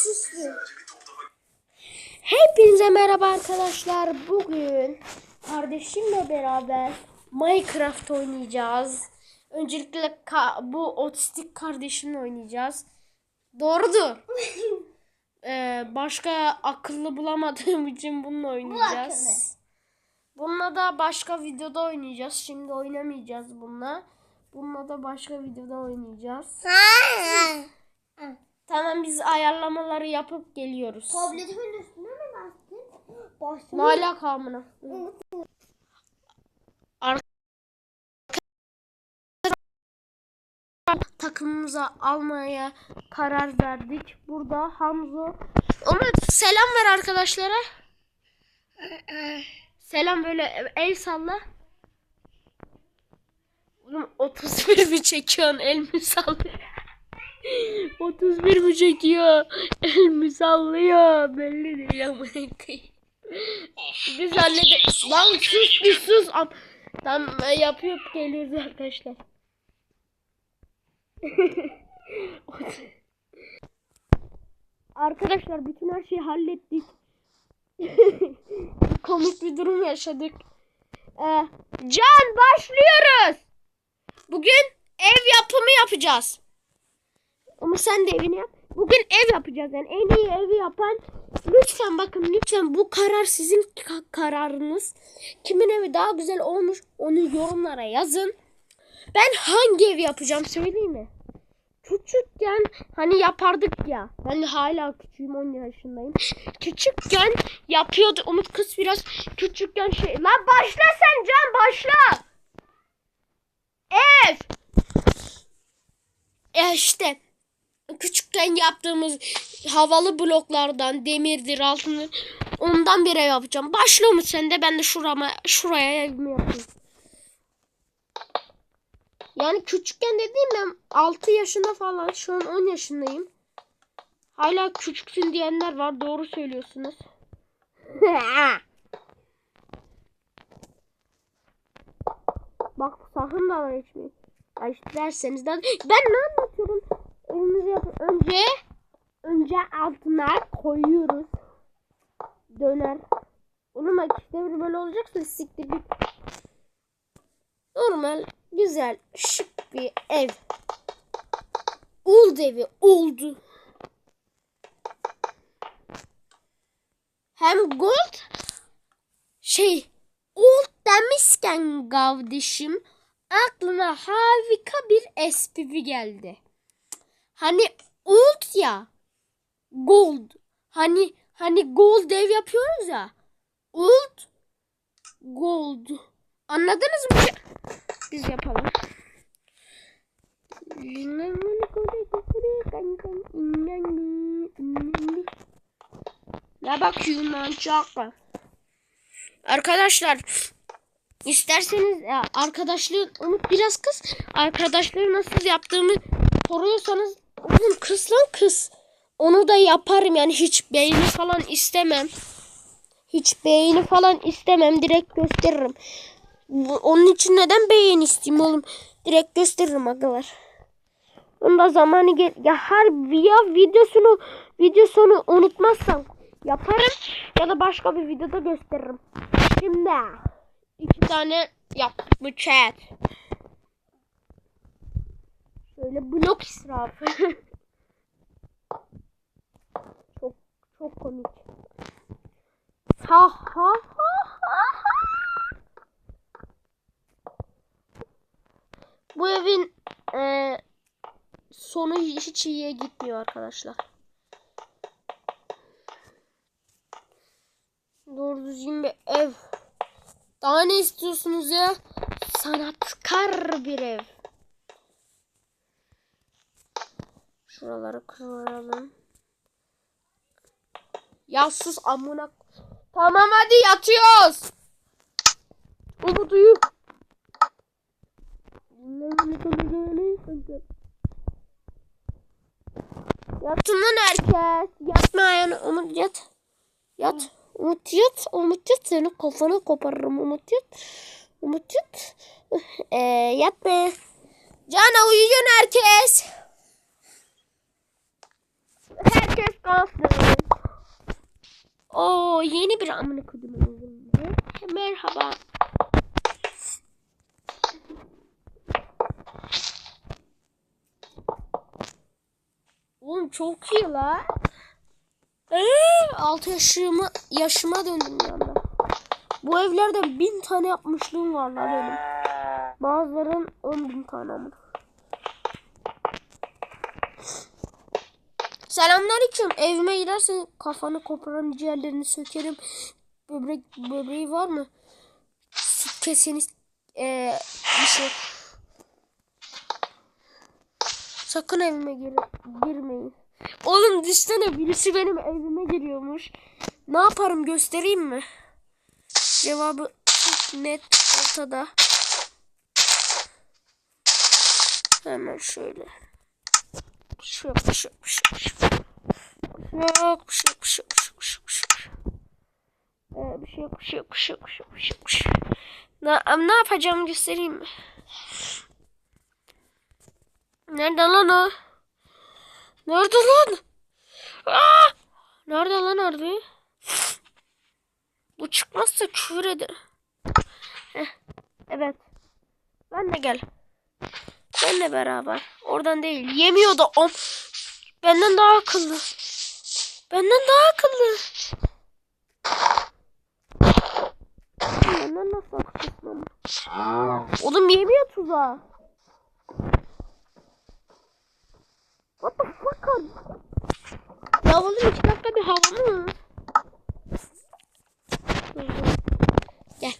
süslü. Hepinize merhaba arkadaşlar. Bugün kardeşimle beraber Minecraft oynayacağız. Öncelikle bu otistik kardeşimle oynayacağız. Doğrudur. Ee, başka akıllı bulamadığım için bununla oynayacağız. Bununla da başka videoda oynayacağız. Şimdi oynamayacağız bununla. Bununla da başka videoda oynayacağız. Tamam biz ayarlamaları yapıp geliyoruz. Tabletimin üstüne mi bastın? Ne Bastım. alaka amına? takımımıza almaya karar verdik. Burada Hamzo. Umut selam ver arkadaşlara. Selam böyle el salla. Oğlum 31 mi çekiyorsun el mi sallıyor? 31 mi çekiyor? El mi sallıyor? Belli değil ama. Biz hallederiz. Lan sus bir sus. Am- Tamam yapıyor geliyoruz arkadaşlar. Arkadaşlar bütün her şeyi hallettik. Komik bir durum yaşadık. Ee, Can başlıyoruz. Bugün ev yapımı yapacağız. Ama sen de evini yap. Bugün ev yapacağız yani en iyi evi yapan lütfen bakın lütfen bu karar sizin ka- kararınız. Kimin evi daha güzel olmuş onu yorumlara yazın. Ben hangi evi yapacağım söyleyeyim mi? Küçükken hani yapardık ya. Ben hala küçüğüm 10 yaşındayım. Küçükken yapıyordu. Umut kız biraz küçükken şey. Lan başla sen Can başla. Ev. E işte küçükken yaptığımız havalı bloklardan demirdir altındır ondan bir ev yapacağım. Başla Umut sen de ben de şurama şuraya evimi yapayım. Yani küçükken dediğim ben 6 yaşında falan şu an 10 yaşındayım. Hala küçüksün diyenler var doğru söylüyorsunuz. Bak sakın da içmeyin. Ay derseniz de ben ne anlatıyorum? Elimizi yapın. Önce önce altına koyuyoruz. Döner. Oğlum bak işte böyle olacaksa siktir git. Normal, güzel, şık bir ev. Old evi oldu. Hem gold şey old demişken kardeşim aklına harika bir espri geldi. Hani old ya gold hani hani gold ev yapıyoruz ya old gold anladınız mı? Biz yapalım. Ne bakıyorsun lan çakal? Arkadaşlar isterseniz arkadaşlığı Umut biraz kız arkadaşlığı nasıl yaptığımı soruyorsanız oğlum kız lan kız. Onu da yaparım yani hiç beğeni falan istemem. Hiç beğeni falan istemem direkt gösteririm. Bu- Onun için neden beğeni isteyeyim oğlum? Direkt gösteririm agalar. Onda zamanı gel ya her ya videosunu video sonu unutmazsam yaparım ya da başka bir videoda gösteririm. Şimdi iki tane yaptık bu chat. Şöyle blok israfı. çok çok komik. Ha ha ha ha. Bu evin e, sonu hiç iyiye gitmiyor arkadaşlar. Doğru düzgün bir ev. Daha ne istiyorsunuz ya? Sanatkar bir ev. Şuraları kıralım. Ya sus amına. Tamam hadi yatıyoruz. Umut uyu. Yatın lan herkes. Yatmayan Umut yat. Yat. Umut yat. Umut yat. Seni kafana koparırım Umut yat. Umut yat. Ee, yatma. Cana uyuyun herkes. Herkes Nasılsın? Oo yeni bir amına kodumun Merhaba. Oğlum çok iyi la. Ee, 6 yaşıma, yaşıma döndüm bir anda. Bu evlerden bin tane yapmışlığım var la benim. Bazıların 10 bin tane ama. Selamünaleyküm. Evime girersen kafanı koparan ciğerlerini sökerim. Böbrek böbreği var mı? Süt keseni eee bir şey. Sakın evime gir girmeyin. Oğlum düşsene birisi benim evime giriyormuş. Ne yaparım göstereyim mi? Cevabı net ortada. Hemen şöyle. Yok, bir şey yok, bir şey yok, bir şey yok. Bir şey yok, bir bir şey yok, bir şey yok, bir şey yok. Ee, bir şey yok, bir şey yok, bir şey yok, bir şey yok, bir şey yok, bir şey. Ne, ne yapacağımı göstereyim mi? Nerede lan o? Nerede lan? Aa! Nerede lan harbi? Bu çıkmazsa küfür eder. Heh, evet. Ben de gel. Benle beraber. Oradan değil. Yemiyor da om. Benden daha akıllı. Benden daha akıllı. Benden nasıl akıllı? Oğlum yemiyor tuzağı. What the fuck abi? Ya oğlum iki dakika bir hava mı? Gel.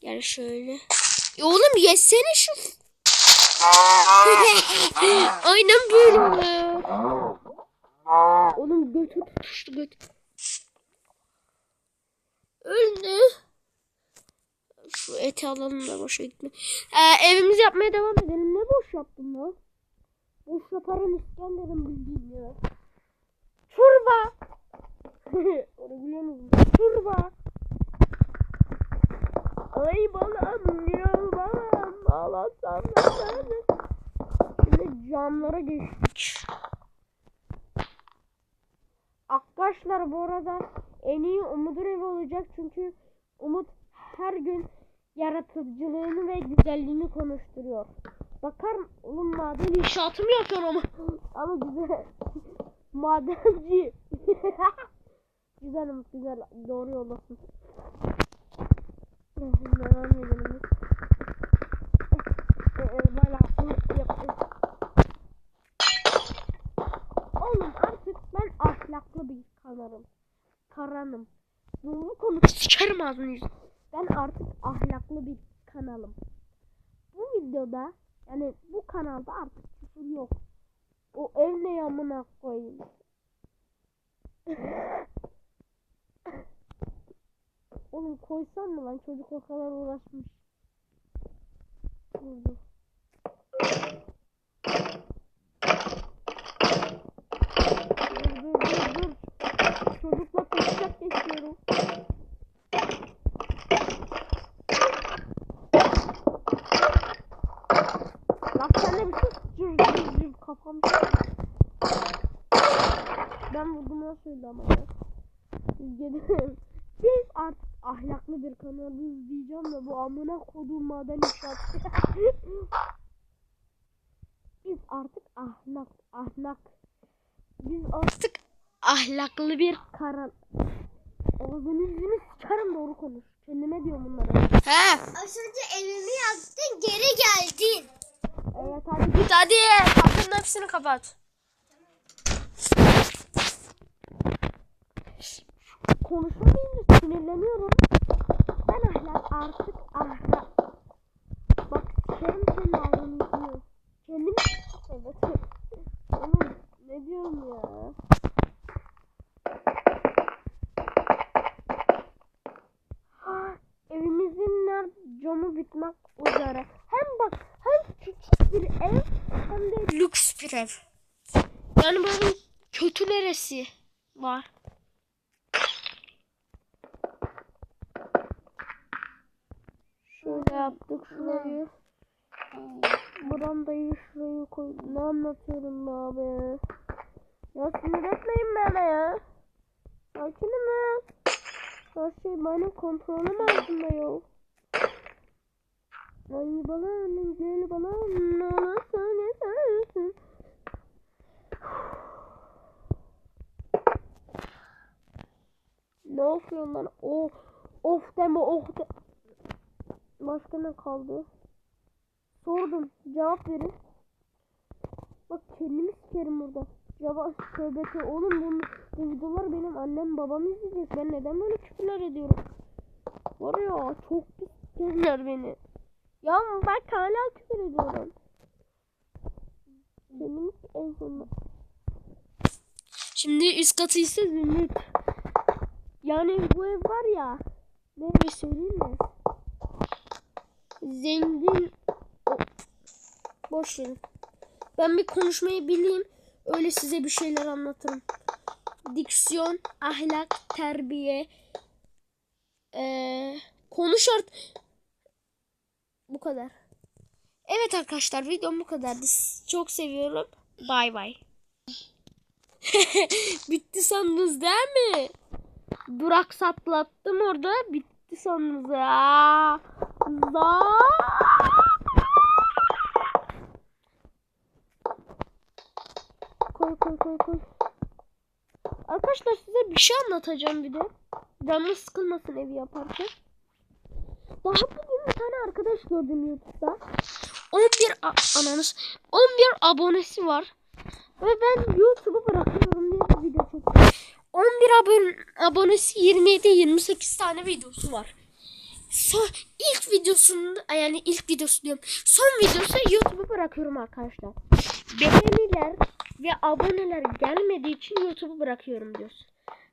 Gel şöyle. Ya oğlum yesene şu. Aynen böyle. Oğlum götü tutuştu göt. Öldü. Şu eti alalım da boşa gitme. Ee, evimizi yapmaya devam edelim. Ne boş yaptım lan? Boş yaparım İskender'im bildiğin ya. Çorba. Onu biliyor? Çorba. Ay balam ya balam. Ağlasam da ben. Şimdi camlara geçtik. Arkadaşlar bu arada en iyi Umut'un evi olacak çünkü Umut her gün yaratıcılığını ve güzelliğini konuşturuyor. Bakar? Oğlum maden inşaatı mı yapıyor ama? ama güzel. Madenci. güzel Umut güzel. Doğru yoldasın. Devam artık ben ahlaklı bir kanarım. Karanım. Bu konu sikerim ağzını. Ben artık ahlaklı bir kanalım. Bu videoda yani bu kanalda artık küfür yok. O ev ne yamına koyayım. Oğlum koysam mı lan çocuk o kadar uğraşmış. Dur dur. Dur dur dur. Çocukla konuşacak geçiyorum. Bak sen de bir sus. Cır cır cır kafam. Ben vurdum nasıl öldü ama ya. Gidelim. Biz artık ahlaklı bir kanalız diyeceğim de bu amına koduğum maden inşaat. Biz artık ahlak ahlak. Biz artık ahlaklı bir kanal. Ağzını yüzünü sıçarım doğru konuş. Kendime diyorum bunları. He. Az önce evimi yaktın geri geldin. Evet hadi git hadi. Kapının hepsini kapat. Konuşamayayım da sinirleniyorum. Ben ahlak artık ahlak. Bak sikerim senin ağzını yüzünü. Kendim evet. Oğlum ne diyorum ya? Ha, Evimizin ner- camı bitmek üzere. Hem bak hem küçük bir ev hem de lüks bir ev. Yani böyle kötü neresi var? Şöyle yaptık şurayı. Brandayı şuraya koy. Ne anlatıyorum be abi? Ya Sakinim ol. Her şey benim kontrolüm altında yok. Ay balanın gel balanın olasa ne dersin? Ne yapıyorsun lan? Oh, of deme oh de. Başka ne kaldı? Sordum. Cevap verin. Bak kendimi sikerim burada. Cevap tövbete. Oğlum bu, bu videolar benim annem babam izleyecek. Ben neden böyle küfürler ediyorum? Var ya çok pis sikerler beni. Ya bak hala küfür ediyorum. Kendimi en sonunda. Şimdi üst katı ise zümrüt. Yani bu ev var ya. Ne evi söyleyeyim mi? Zengin. O- Boş verin. Ben bir konuşmayı bileyim. Öyle size bir şeyler anlatırım. Diksiyon, ahlak, terbiye. Ee, konuş art. Bu kadar. Evet arkadaşlar videom bu kadardı. Çok seviyorum. Bay bay. Bitti sandınız değil mi? Durak saplattım orada. Bitti sandınız ya. Za. Koy koy koy koy. Arkadaşlar size bir şey anlatacağım bir de. Canınız sıkılmasın evi yaparken. Daha bugün bir tane arkadaş gördüm YouTube'da. 11 a- ananız 11 abonesi var. Ve ben YouTube'u bırakıyorum diye bir video çektim. 11 abon abonesi 27 28 tane videosu var. Son ilk videosunda yani ilk videosu diyorum. Son videosu YouTube'u bırakıyorum arkadaşlar. Beğeniler ve aboneler gelmediği için YouTube'u bırakıyorum diyorsun.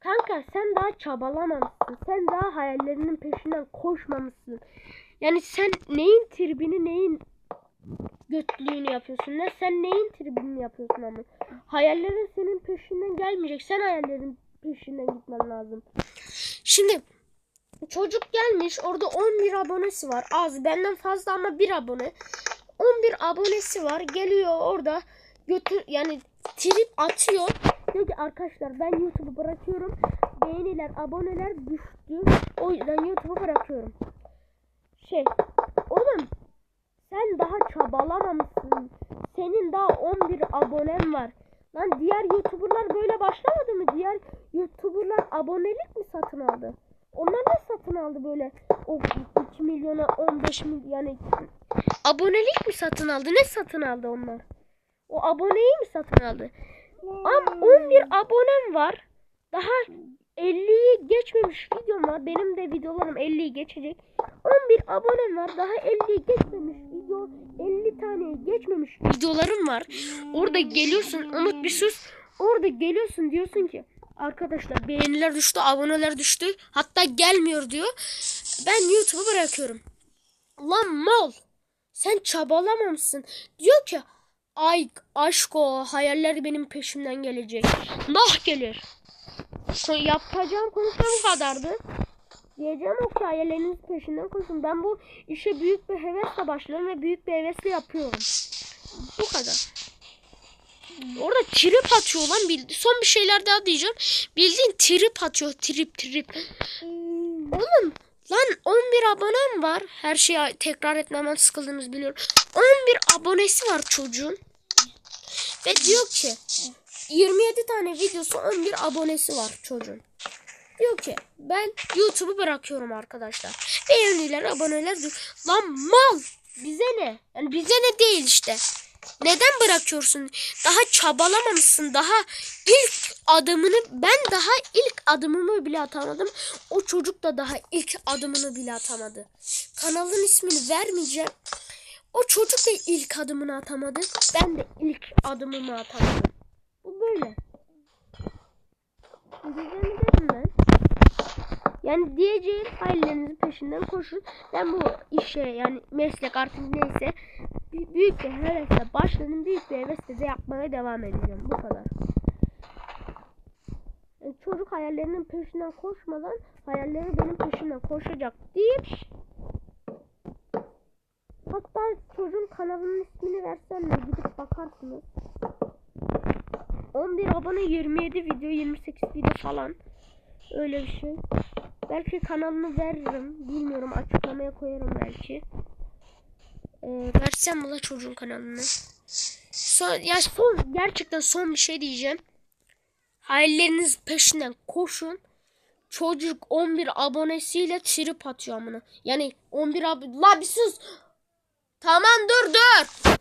Kanka sen daha çabalamamışsın. Sen daha hayallerinin peşinden koşmamışsın. Yani sen neyin tribini neyin götlüğünü yapıyorsun. Ne sen neyin tribini yapıyorsun ama. Hayallerin senin peşinden gelmeyecek. Sen hayallerin peşinden gitmen lazım. Şimdi çocuk gelmiş orada 11 abonesi var. Az benden fazla ama 1 abone. 11 abonesi var. Geliyor orada götür yani trip atıyor. Diyor ki arkadaşlar ben YouTube'u bırakıyorum. Beğeniler, aboneler düştü. O yüzden YouTube'u bırakıyorum. Şey, oğlum sen daha çabalamamışsın. Senin daha 11 abonen var. Lan diğer YouTuber'lar böyle başlamadı mı? Diğer YouTuber'lar abonelik mi satın aldı? Onlar ne satın aldı böyle? O 2 milyona 15 milyon yani abonelik mi satın aldı? Ne satın aldı onlar? O aboneyi mi satın aldı? Ama 11 abonem var. Daha 50'yi geçmemiş videom var. Benim de videolarım 50'yi geçecek. 11 abonem var. Daha 50'yi geçmemiş video. 50 tane geçmemiş videolarım var. Orada geliyorsun. Umut bir sus. Orada geliyorsun diyorsun ki arkadaşlar beğeniler düştü, aboneler düştü. Hatta gelmiyor diyor. Ben YouTube'u bırakıyorum. Lan mal. Sen çabalamamışsın. Diyor ki ay aşko hayaller benim peşimden gelecek. Nah gelir. Son yapacağım konuşma bu kadardı. Diyeceğim o ki hayalleriniz peşinden koşun. Ben bu işe büyük bir hevesle başlıyorum ve büyük bir hevesle yapıyorum. Bu kadar. Orada trip atıyor lan. Bildi. Son bir şeyler daha diyeceğim. Bildiğin trip atıyor. Trip trip. Oğlum lan 11 abonem var. Her şeyi tekrar etmemden sıkıldığınızı biliyorum. 11 abonesi var çocuğun. Ve diyor ki 27 tane videosu 11 abonesi var çocuğun. Diyor ki ben YouTube'u bırakıyorum arkadaşlar. Beğeniler, aboneler diyor. Lan mal bize ne? Yani bize ne değil işte. Neden bırakıyorsun? Daha çabalamamışsın. Daha ilk adımını ben daha ilk adımımı bile atamadım. O çocuk da daha ilk adımını bile atamadı. Kanalın ismini vermeyeceğim. O çocuk da ilk adımını atamadı. Ben de ilk adımımı atamadım. Bu böyle. Diyeceğimi dedim ben. Yani diyeceğim hayallerinizin peşinden koşun. Ben bu işe yani meslek artık neyse büyük bir hevesle başladım. Büyük bir hevesle de yapmaya devam edeceğim. Bu kadar. Yani çocuk hayallerinin peşinden koşmadan hayalleri benim peşimden koşacak deyip hatta çocuğun kanalının ismini versem de gidip bakarsınız. 11 abone 27 video 28 video falan. Öyle bir şey. Belki kanalını veririm. Bilmiyorum açıklamaya koyarım belki. Ee, versem mi la çocuğun kanalını? Son, ya son gerçekten son bir şey diyeceğim. Hayalleriniz peşinden koşun. Çocuk 11 abonesiyle trip atıyor amına. Yani 11 ab... La bir sus. Tamam dur dur.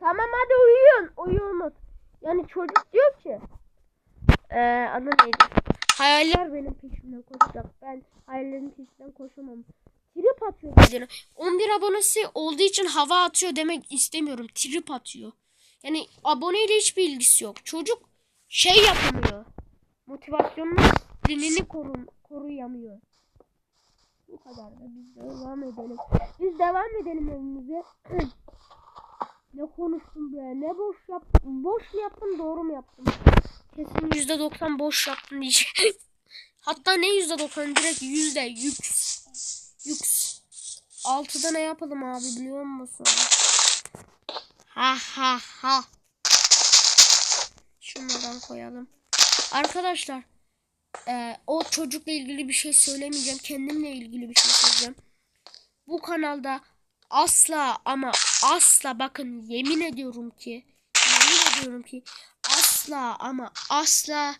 Tamam hadi uyuyun. Uyuyun. Yani çocuk diyor ki. Eee adı neydi? Hayaller benim peşimden koşacak. Ben hayallerin peşinden koşamam. Trip atıyor videoya. 11 abonesi olduğu için hava atıyor demek istemiyorum. Trip atıyor. Yani aboneyle hiçbir ilgisi yok. Çocuk şey yapamıyor. Motivasyonunu dilini korun, koruyamıyor. Bu kadar da biz devam edelim. Biz devam edelim evimize. ne konuştum be? Ne boş yaptım? Boş mu yaptım, doğru mu yaptım? Kesin yüzde doksan boş yaptım diyeceğim. Hatta ne yüzde doksan direkt yüzde yüks. Yüks. Altıda ne yapalım abi biliyor musun? Ha ha ha. Şunlardan koyalım. Arkadaşlar e, o çocukla ilgili bir şey söylemeyeceğim. Kendimle ilgili bir şey söyleyeceğim. Bu kanalda asla ama asla bakın yemin ediyorum ki yemin ediyorum ki asla ama asla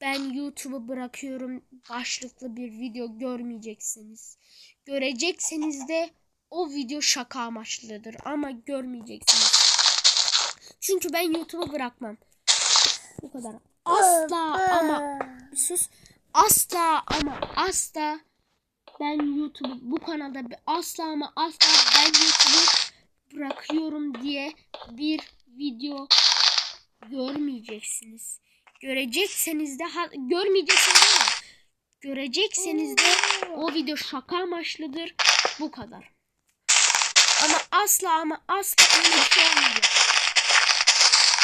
ben YouTube'u bırakıyorum başlıklı bir video görmeyeceksiniz. Görecekseniz de o video şaka amaçlıdır ama görmeyeceksiniz. Çünkü ben YouTube'u bırakmam. Bu kadar. Asla ama sus. Asla ama asla ben YouTube'u bu kanalda asla ama asla ben YouTube'u bırakıyorum diye bir video görmeyeceksiniz. Görecekseniz de ha- görmeyeceksiniz ama görecekseniz de o video şaka amaçlıdır. Bu kadar. Ama asla ama asla öyle bir şey olmayacak.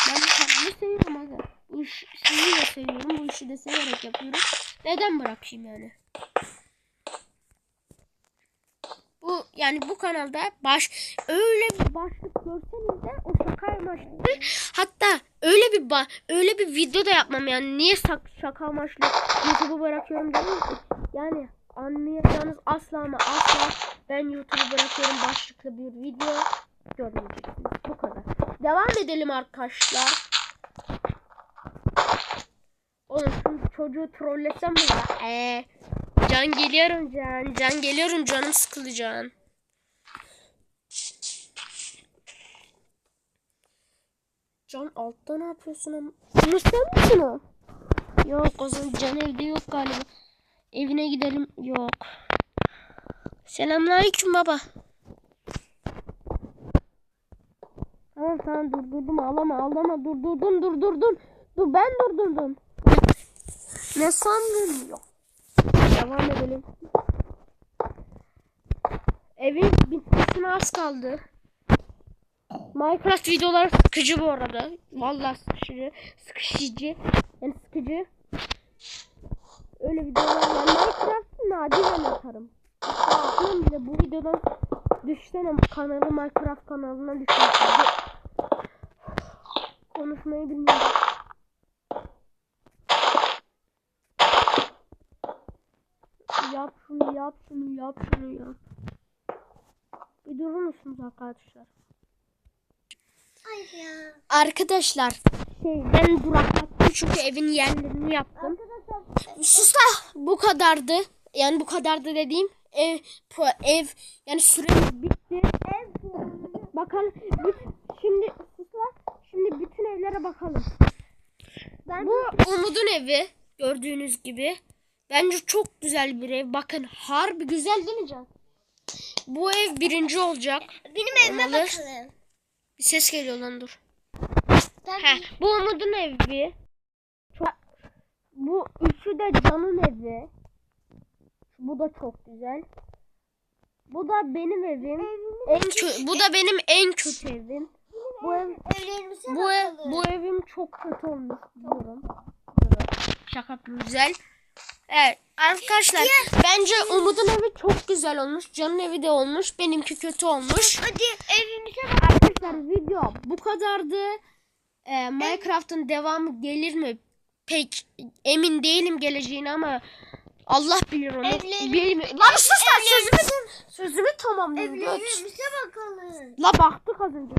Ben bu kanalı seviyorum aga. Bu iş, sizi de seviyorum. Bu işi de severek yapıyorum. Neden bırakayım yani? Bu yani bu kanalda baş öyle bir başlık görseniz de o şaka amaçlı. Hatta öyle bir ba öyle bir video da yapmam yani niye sak şaka amaçlı YouTube'u bırakıyorum dedim. Yani anlayacağınız asla ama asla ben YouTube'u bırakıyorum başlıklı bir video görmeyeceksiniz. Bu kadar. Devam edelim arkadaşlar. Oğlum şu çocuğu trollesem mi? Eee. Can geliyorum Can. Can geliyorum canım sıkıldı Can. Altta ne yapıyorsun ama? Bunu sen misin o? Yok o zaman Can evde yok galiba. Evine gidelim. Yok. Selamünaleyküm baba. Tamam tamam durdurdum ağlama ağlama durdurdum durdurdum. Dur ben durdurdum. Ne sandın? Yok. Devam edelim. Evin bitmesine az kaldı. Minecraft videoları sıkıcı bu arada. Vallahi sıkıcı. Sıkıcı. Yani sıkıcı. Öyle videolar yani Minecraft'ı nadiren atarım. Aklım bile bu videodan düşsene kanalı Minecraft kanalına düşsene. Konuşmayı bilmiyorum. Yap şunu yap şunu yap şunu yap. Bir durur musunuz arkadaşlar? Ay ya. Arkadaşlar şey ben duraklattım çünkü evin yerlerini yaptım. Arkadaşlar Sus da bu kadardı. Yani bu kadardı dediğim ev ev yani süremiz bitti. ev. Bakalım şimdi suslar. Şimdi bütün evlere bakalım. Ben Bu Umut'un evi gördüğünüz gibi. Bence çok güzel bir ev. Bakın harbi güzel değil mi Can? Bu ev birinci olacak. benim evime Olmalı. bakalım. Bir ses geliyor lan dur. Heh, bu Umut'un evi. Çok... Bu üçü de Can'ın evi. Bu da çok güzel. Bu da benim evim. En bu da benim en kötü evim. Bu ev bu ev bu evim çok kötü olmuş diyorum. Şaka güzel. Evet arkadaşlar bence Umut'un evi çok güzel olmuş. Can'ın evi de olmuş. Benimki kötü olmuş. Hadi evimize bak. Arkadaşlar video bu kadardı. Ee, Minecraft'ın devamı gelir mi pek emin değilim geleceğine ama Allah bilir onu. Evlerim- Bilmiyorum. Lan sus lan sözümü, sözümü tamamlayayım. Geç. Evlerimize bakalım. La baktık az önce.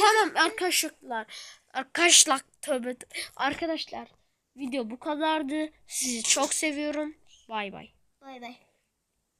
Tamam arkadaşlar. Arkadaşlar tövbe. Arkadaşlar video bu kadardı. Sizi çok seviyorum. Bay bay. Bay bay.